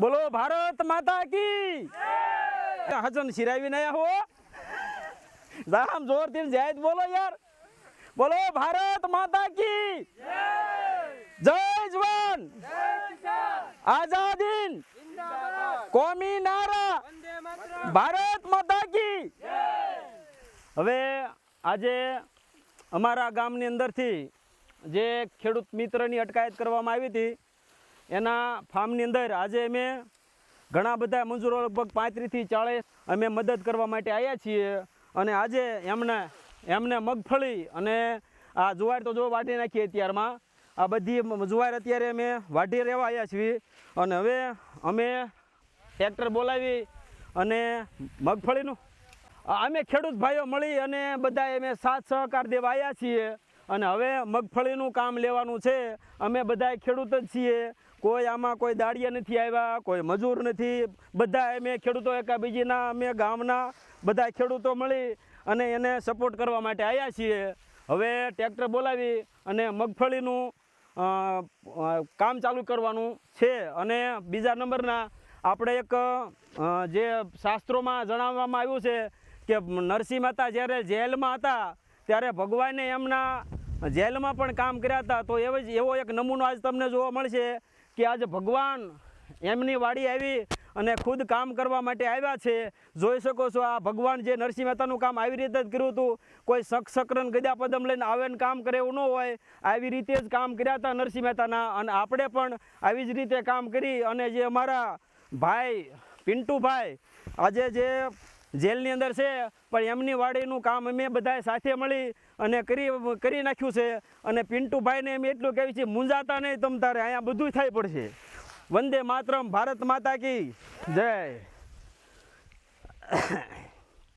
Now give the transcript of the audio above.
બોલો, ભારત માતા કી? હજન સિરાવી નયા હો. જામ જોરથી જય બોલો યાર. બોલો, ભારત માતા કી? જય જવાન. આઝાદીન. કોમી નારા. ભારત માતા કી? હવે આજે અમારા ગામની અંદરથી જે ખેડૂત મિત્રની અટકાયત કરવામાં આવી હતી એના ફાર્મની અંદર આજે અમે ઘણા બધા મજૂરો લગભગ પાંત્રીસથી ચાળીસ અમે મદદ કરવા માટે આવ્યા છીએ. અને આજે એમને એમને મગફળી અને આ જુવાર તો જો વાટી નાખીએ અત્યારમાં. આ બધી જુવાર અત્યારે અમે વાટી રહેવા આવ્યા છીએ. અને હવે અમે ટ્રેક્ટર બોલાવી અને મગફળીનું અમે ખેડૂત ભાઈઓ મળી અને બધા અમે સાથ સહકાર દેવા આવ્યા છીએ. અને હવે મગફળીનું કામ લેવાનું છે. અમે બધા ખેડૂત જ છીએ. કોઈ આમાં કોઈ દાળિયા નથી આવ્યા, કોઈ મજૂર નથી. બધા અમે ખેડૂતો એકાબીજીના અમે ગામના બધા ખેડૂતો મળી અને એને સપોર્ટ કરવા માટે આવ્યા છીએ. હવે ટ્રેક્ટર બોલાવી અને મગફળીનું કામ ચાલુ કરવાનું છે. અને બીજા નંબરના આપણે એક જે શાસ્ત્રોમાં જણાવવામાં આવ્યું છે કે નરસિંહ મહેતા જ્યારે જેલમાં હતા, ત્યારે ભગવાને એમના જેલમાં પણ કામ કર્યા હતા. તો એવો જ, એવો એક નમૂનો આજ તમને જોવા મળશે. કે આજે ભગવાન એમની વાડી આવી અને ખુદ કામ કરવા માટે આવ્યા છે. જોઈ શકો છો આ ભગવાન જે નરસિંહ મહેતાનું કામ આવી રીતે જ કર્યું હતું. કોઈ શક શકરન ગદા પદમ લઈને આવે ને કામ કરે એવું ન હોય. આવી રીતે જ કામ કર્યા હતા નરસિંહ મહેતાના અને આપણે પણ આવી જ રીતે કામ કરી અને જે અમારા ભાઈ પિન્ટુભાઈ આજે જે જેલની અંદર છે, પણ એમની વાડીનું કામ અમે બધાએ સાથે મળી અને કરી કરી નાખ્યું છે. અને પિન્ટુભાઈને એમ એટલું કહેવું છે, મૂંઝાતા નહીં તમ તારે, અહીંયા બધું થઈ પડશે. વંદે માતરમ, ભારત માતા કી, જય.